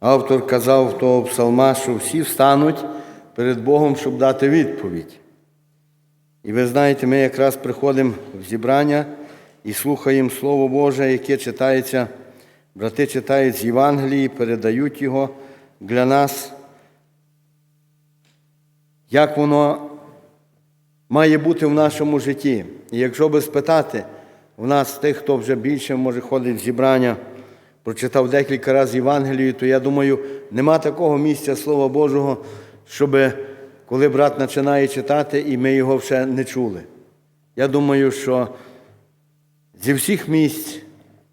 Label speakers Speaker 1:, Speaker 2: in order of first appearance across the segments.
Speaker 1: Автор казав того псалма, що всі встануть перед Богом, щоб дати відповідь. І ви знаєте, ми якраз приходимо в зібрання і слухаємо Слово Боже, яке читається, брати читають з Євангелії, передають його для нас. Як воно має бути в нашому житті. І якщо би спитати в нас, тих, хто вже більше може ходить в зібрання, прочитав декілька разів Євангелію, то я думаю, нема такого місця Слова Божого, щоб коли брат починає читати, і ми його ще не чули. Я думаю, що зі всіх місць,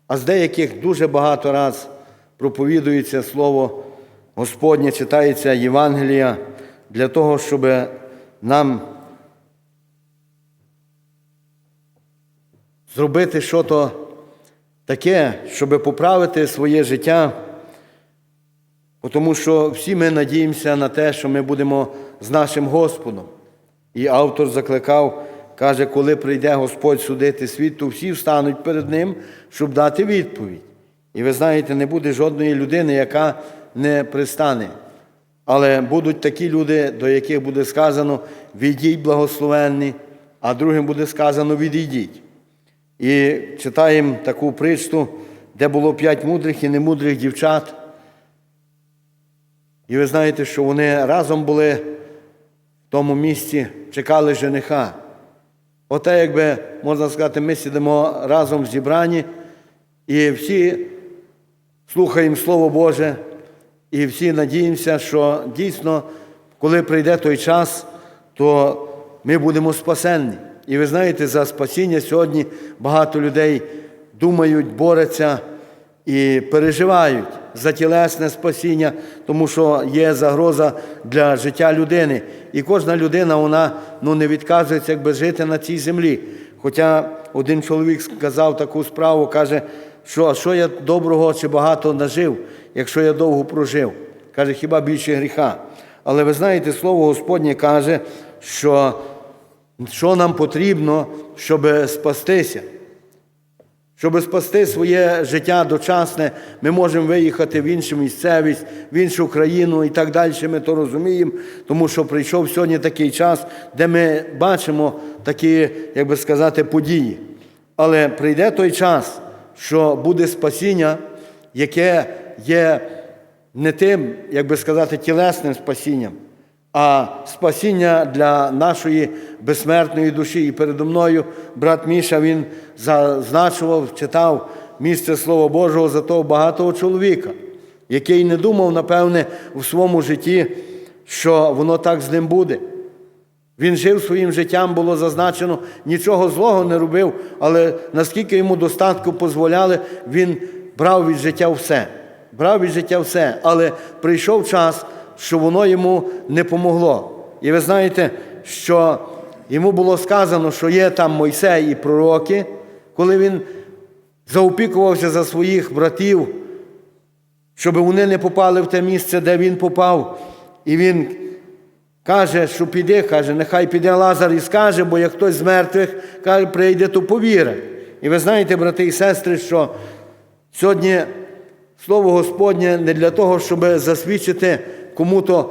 Speaker 1: а з деяких дуже багато раз проповідується Слово Господнє, читається Євангелія для того, щоб нам зробити щось таке, щоб поправити своє життя, тому що всі ми надіємося на те, що ми будемо з нашим Господом. І автор закликав, каже, коли прийде Господь судити світ, то всі встануть перед Ним, щоб дати відповідь. І ви знаєте, не буде жодної людини, яка не пристане. Але будуть такі люди, до яких буде сказано відійдь благословенні, а другим буде сказано відійдіть. І читаємо таку притчу, де було п'ять мудрих і немудрих дівчат. І ви знаєте, що вони разом були в тому місці, чекали жениха. Оте, якби можна сказати, ми сидимо разом в зібранні, і всі слухаємо Слово Боже, і всі надіємося, що дійсно, коли прийде той час, то ми будемо спасенні. І ви знаєте, за спасіння сьогодні багато людей думають, борються і переживають за тілесне спасіння, тому що є загроза для життя людини. І кожна людина вона ну, не відказується, якби жити на цій землі. Хоча один чоловік сказав таку справу, каже, що а що я доброго чи багато нажив, якщо я довго прожив. Каже, хіба більше гріха. Але ви знаєте, слово Господнє каже, що що нам потрібно, щоб спастися. Щоб спасти своє життя дочасне, ми можемо виїхати в іншу місцевість, в іншу країну і так далі. Ми то розуміємо, тому що прийшов сьогодні такий час, де ми бачимо такі, як би сказати, події. Але прийде той час, що буде спасіння, яке є не тим, як би сказати, тілесним спасінням, а спасіння для нашої безсмертної душі. І передо мною брат Міша він зазначував, читав місце Слова Божого за того багатого чоловіка, який не думав, напевне, у своєму житті, що воно так з ним буде. Він жив своїм життям, було зазначено, нічого злого не робив, але наскільки йому достатку дозволяли, він брав від життя все. Брав від життя все. Але прийшов час, що воно йому не помогло. І ви знаєте, що йому було сказано, що є там Мойсей і пророки, коли він заопікувався за своїх братів, щоб вони не попали в те місце, де він попав. І він каже, що піде, каже, нехай піде Лазар і скаже, бо як хтось з мертвих каже, прийде, то повірить. І ви знаєте, брати і сестри, що сьогодні Слово Господнє не для того, щоб засвідчити кому-то,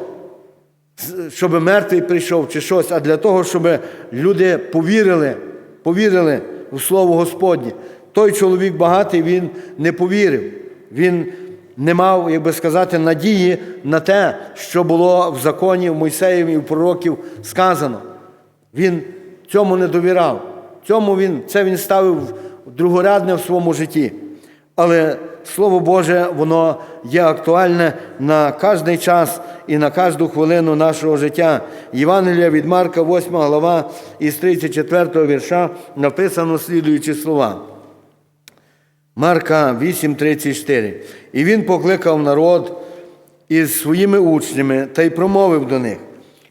Speaker 1: щоб мертвий прийшов чи щось, а для того, щоб люди повірили, повірили в Слово Господнє. Той чоловік багатий, він не повірив. Він не мав, як би сказати, надії на те, що було в законі в Мойсеєві і в пророків сказано. Він цьому не довірав. Цьому він, Це він ставив другорядне в своєму житті. Але Слово Боже, воно є актуальне на кожний час і на кожну хвилину нашого життя. Євангелія від Марка, 8 глава, із 34 вірша написано слідуючі слова. Марка 8:34. І він покликав народ із своїми учнями та й промовив до них: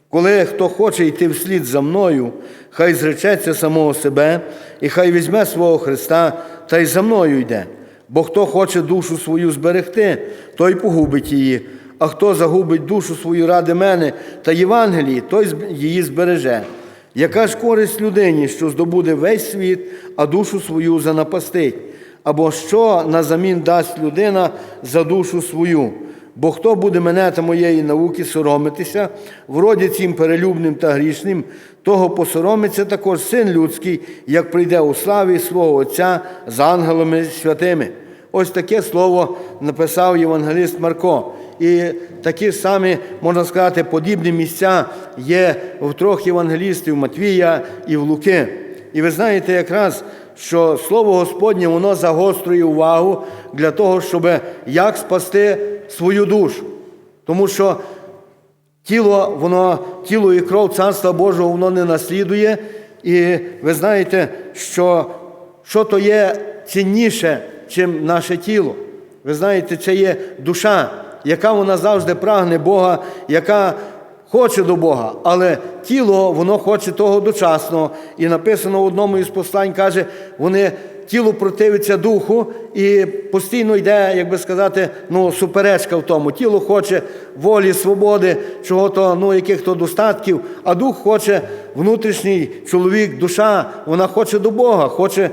Speaker 1: коли хто хоче йти вслід за мною, хай зречеться самого себе, і хай візьме свого Христа та й за мною йде. Бо хто хоче душу свою зберегти, той погубить її, а хто загубить душу свою ради мене та Євангелії, той її збереже. Яка ж користь людині, що здобуде весь світ, а душу свою занапастить? Або що назамін дасть людина за душу свою? Бо хто буде мене та моєї науки соромитися, вроді цим перелюбним та грішним, того посоромиться також син людський, як прийде у славі свого Отця з ангелами святими. Ось таке слово написав євангеліст Марко. І такі самі, можна сказати, подібні місця є в трьох євангелістів Матвія і в Луки. І ви знаєте якраз, що Слово Господнє воно загострює увагу для того, щоб як спасти свою душу. Тому що тіло, воно, тіло і кров Царства Божого воно не наслідує. І ви знаєте, що, що то є цінніше, чим наше тіло. Ви знаєте, це є душа, яка вона завжди прагне Бога, яка хоче до Бога, але тіло воно хоче того дочасного. І написано в одному із послань, каже, вони тіло противиться духу і постійно йде, як би сказати, ну, суперечка в тому. Тіло хоче волі, свободи, чого-то, ну, яких-то достатків, а дух хоче внутрішній чоловік, душа, вона хоче до Бога, хоче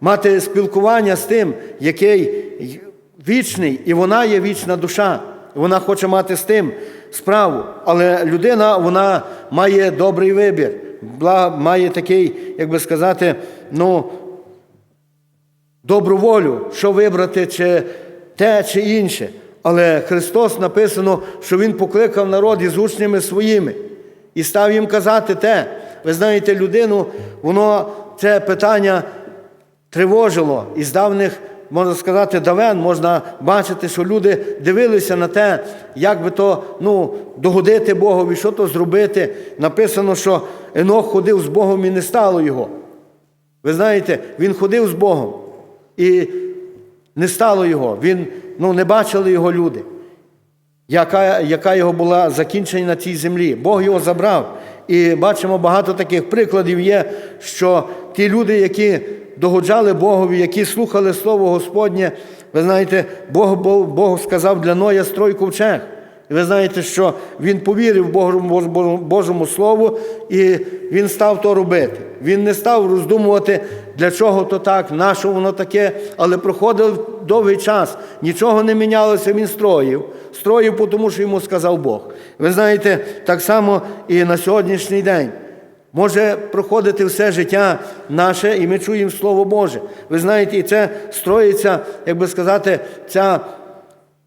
Speaker 1: мати спілкування з тим, який вічний, і вона є вічна душа. Вона хоче мати з тим справу. Але людина вона має добрий вибір, має такий, як би сказати, ну, добру волю, що вибрати, чи те, чи інше. Але Христос написано, що Він покликав народ із учнями своїми і став їм казати те. Ви знаєте, людину, воно це питання тривожило із давних, можна сказати, давен можна бачити, що люди дивилися на те, як би то ну, догодити Богові, що то зробити. Написано, що Енох ходив з Богом і не стало його. Ви знаєте, він ходив з Богом і не стало його. Він, ну, не бачили його люди, яка, яка його була закінчення на цій землі. Бог його забрав. І бачимо, багато таких прикладів є, що ті люди, які догоджали Богові, які слухали Слово Господнє, ви знаєте, Бог, Бог, сказав для Ноя строй ковчег. І ви знаєте, що він повірив Божому, Божому Слову, і він став то робити. Він не став роздумувати, для чого то так, на що воно таке, але проходив довгий час, нічого не мінялося, він строїв. Строїв, тому що йому сказав Бог. Ви знаєте, так само і на сьогоднішній день. Може проходити все життя наше, і ми чуємо Слово Боже. Ви знаєте, і це строїться, як би сказати, ця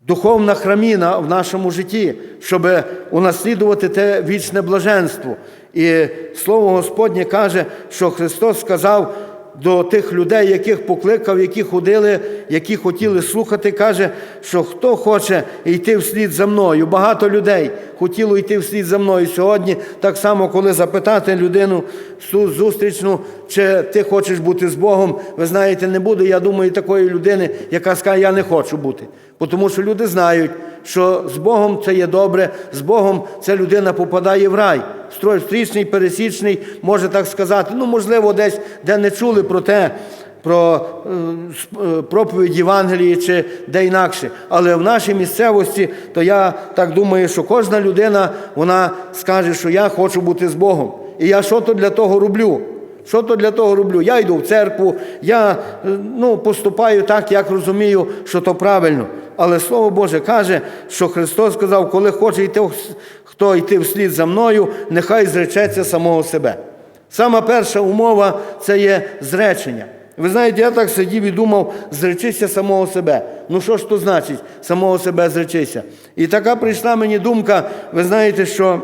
Speaker 1: духовна храміна в нашому житті, щоб унаслідувати те вічне блаженство. І Слово Господнє каже, що Христос сказав до тих людей, яких покликав, які ходили, які хотіли слухати, каже, що хто хоче йти вслід за мною. Багато людей хотіло йти вслід за мною сьогодні. Так само, коли запитати людину зустрічну, чи ти хочеш бути з Богом, ви знаєте, не буде, я думаю, такої людини, яка скаже, я не хочу бути. Тому що люди знають, що з Богом це є добре, з Богом ця людина попадає в рай. Стрічний, пересічний, може так сказати. Ну, можливо, десь, де не чули про те, про е, е, проповідь Євангелії чи де інакше. Але в нашій місцевості, то я так думаю, що кожна людина вона скаже, що я хочу бути з Богом. І я що то для того роблю? Що то для того роблю? Я йду в церкву, я е, ну, поступаю так, як розумію, що то правильно. Але Слово Боже каже, що Христос сказав, коли хоче йти хто йти вслід за мною, нехай зречеться самого себе. Сама перша умова це є зречення. Ви знаєте, я так сидів і думав, зречися самого себе. Ну що ж то значить, самого себе зречися? І така прийшла мені думка, ви знаєте, що.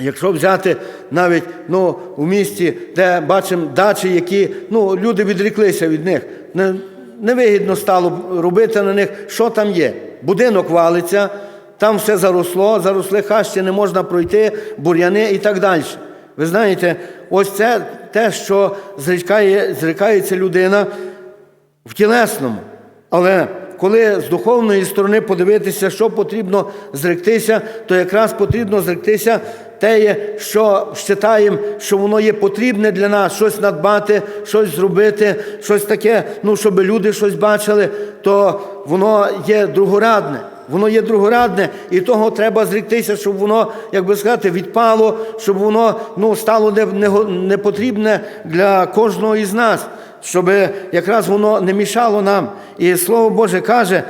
Speaker 1: Якщо взяти навіть ну, у місті, де бачимо дачі, які ну, люди відріклися від них, невигідно стало робити на них, що там є. Будинок валиться, там все заросло, заросли хащі, не можна пройти, бур'яни і так далі. Ви знаєте, ось це те, що зрікає, зрікається людина в тілесному. Але коли з духовної сторони подивитися, що потрібно зректися, то якраз потрібно зректися те, що вважаємо, що воно є потрібне для нас, щось надбати, щось зробити, щось таке, ну, щоб люди щось бачили, то воно є другорядне. Воно є другорядне, і того треба зріктися, щоб воно, як би сказати, відпало, щоб воно ну, стало не, не, не потрібне для кожного із нас, щоб якраз воно не мішало нам. І Слово Боже каже,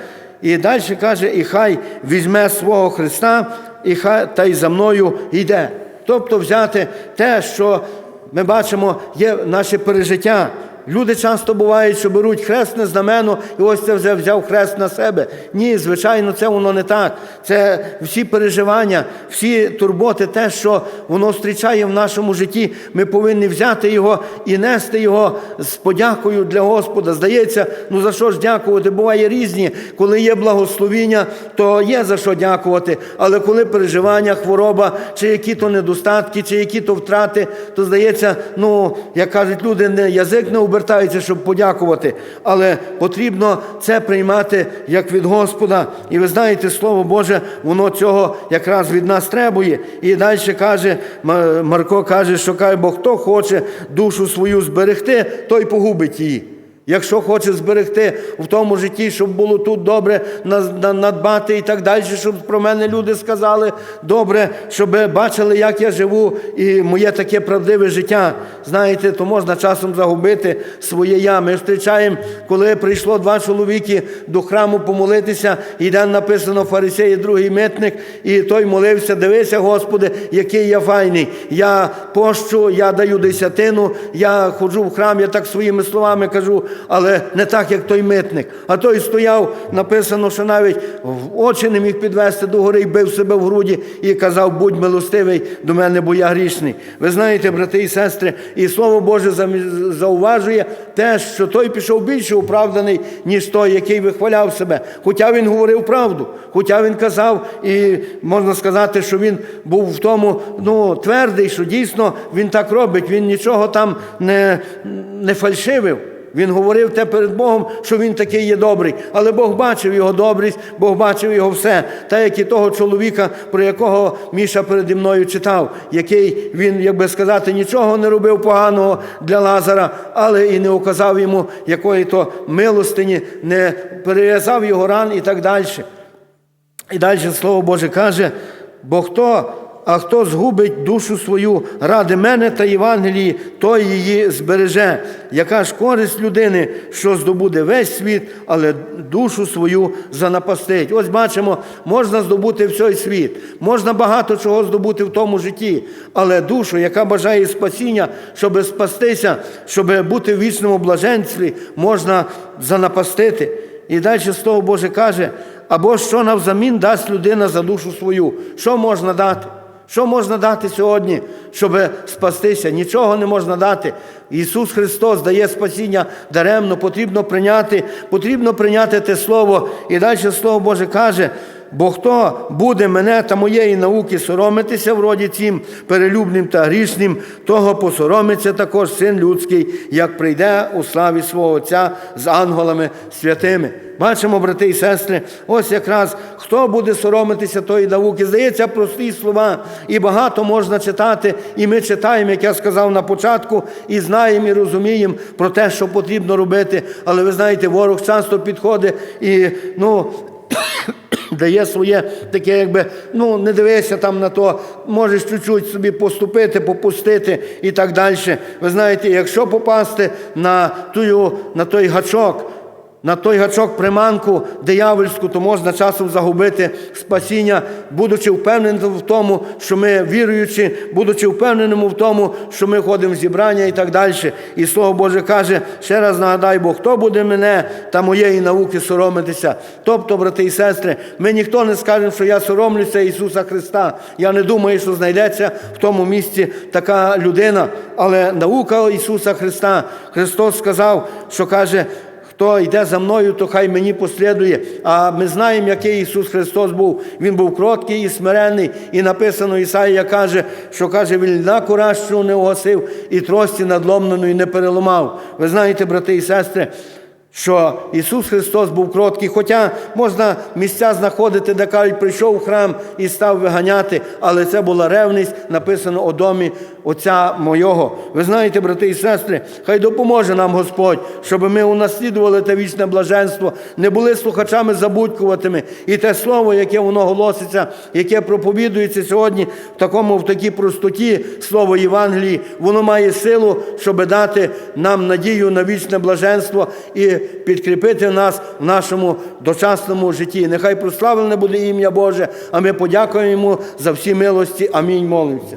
Speaker 1: І далі каже, і хай візьме свого Христа, і хай та й за мною йде. Тобто взяти те, що ми бачимо, є наше пережиття. Люди часто бувають, що беруть хресне знамено, і ось це вже взяв хрест на себе. Ні, звичайно, це воно не так. Це всі переживання, всі турботи, те, що воно зустрічає в нашому житті. Ми повинні взяти його і нести його з подякою для Господа. Здається, ну за що ж дякувати? Буває різні. Коли є благословіння, то є за що дякувати. Але коли переживання, хвороба, чи які то недостатки, чи які то втрати, то здається, ну як кажуть люди, не язик не обертається, щоб подякувати. Але потрібно це приймати як від Господа. І ви знаєте, Слово Боже, воно цього якраз від нас требує. І далі каже, Марко каже, що каже, бо хто хоче душу свою зберегти, той погубить її. Якщо хоче зберегти в тому житті, щоб було тут добре на- на- надбати і так далі, щоб про мене люди сказали добре, щоб бачили, як я живу, і моє таке правдиве життя. Знаєте, то можна часом загубити своє я. Ми зустрічаємо, коли прийшло два чоловіки до храму помолитися, і де написано фарисей, і другий митник, і той молився, дивися, Господи, який я файний. Я пощу, я даю десятину, я ходжу в храм, я так своїми словами кажу, але не так, як той митник. А той стояв, написано, що навіть очі не міг підвести до гори і бив себе в груді і казав, будь милостивий до мене, бо я грішний. Ви знаєте, брати і сестри, і Слово Боже зауважує те, що той пішов більше оправданий, ніж той, який вихваляв себе. Хоча він говорив правду, хоча він казав, і можна сказати, що він був в тому ну, твердий, що дійсно він так робить, він нічого там не, не фальшивив. Він говорив те перед Богом, що він такий є добрий. Але Бог бачив його добрість, Бог бачив його все. Та як і того чоловіка, про якого Міша переді мною читав, який він, як би сказати, нічого не робив поганого для Лазара, але і не указав йому якої то милостині, не перев'язав його ран і так далі. І далі Слово Боже каже, бо хто, а хто згубить душу свою ради мене та Євангелії, той її збереже. Яка ж користь людини, що здобуде весь світ, але душу свою занапастить. Ось бачимо, можна здобути всей світ, можна багато чого здобути в тому житті, але душу, яка бажає спасіння, щоб спастися, щоб бути в вічному блаженстві, можна занапастити. І далі Слово Боже каже, або що навзамін дасть людина за душу свою. Що можна дати? Що можна дати сьогодні, щоб спастися? Нічого не можна дати. Ісус Христос дає спасіння даремно, потрібно прийняти, потрібно прийняти те Слово. І далі Слово Боже каже, Бо хто буде мене та моєї науки соромитися в роді цім перелюбним та грішним, того посоромиться також син людський, як прийде у славі свого Отця з ангелами святими. Бачимо, брати і сестри, ось якраз хто буде соромитися тої науки. Здається, прості слова, і багато можна читати, і ми читаємо, як я сказав на початку, і знаємо, і розуміємо про те, що потрібно робити. Але ви знаєте, ворог часто підходить і ну. Дає своє таке, якби, ну не дивися там на то, можеш чуть-чуть собі поступити, попустити і так далі. Ви знаєте, якщо попасти на, тую, на той гачок, на той гачок приманку диявольську, то можна часом загубити спасіння, будучи впевненим в тому, що ми віруючи, будучи впевненим в тому, що ми ходимо в зібрання і так далі. І Слово Боже каже, ще раз нагадай, бо хто буде мене та моєї науки соромитися. Тобто, брати і сестри, ми ніхто не скаже, що я соромлюся Ісуса Христа. Я не думаю, що знайдеться в тому місці така людина, але наука Ісуса Христа. Христос сказав, що каже, Хто йде за мною, то хай мені послідує. А ми знаємо, який Ісус Христос був. Він був кроткий і смиренний. І написано Ісаїя каже, що каже, він на куращу не угасив і трості надломленої не переламав. Ви знаєте, брати і сестри, що Ісус Христос був кроткий, хоча можна місця знаходити, де кажуть, прийшов в храм і став виганяти, але це була ревність, написано у домі Отця Мойого. Ви знаєте, брати і сестри, хай допоможе нам Господь, щоб ми унаслідували те вічне блаженство, не були слухачами забудькуватими. І те слово, яке воно голоситься, яке проповідується сьогодні в такому, в такій простоті, слово Євангелії, воно має силу, щоб дати нам надію на вічне блаженство і підкріпити нас в нашому дочасному житті. Нехай прославлене буде ім'я Боже, а ми подякуємо йому за всі милості. Амінь. Молимося.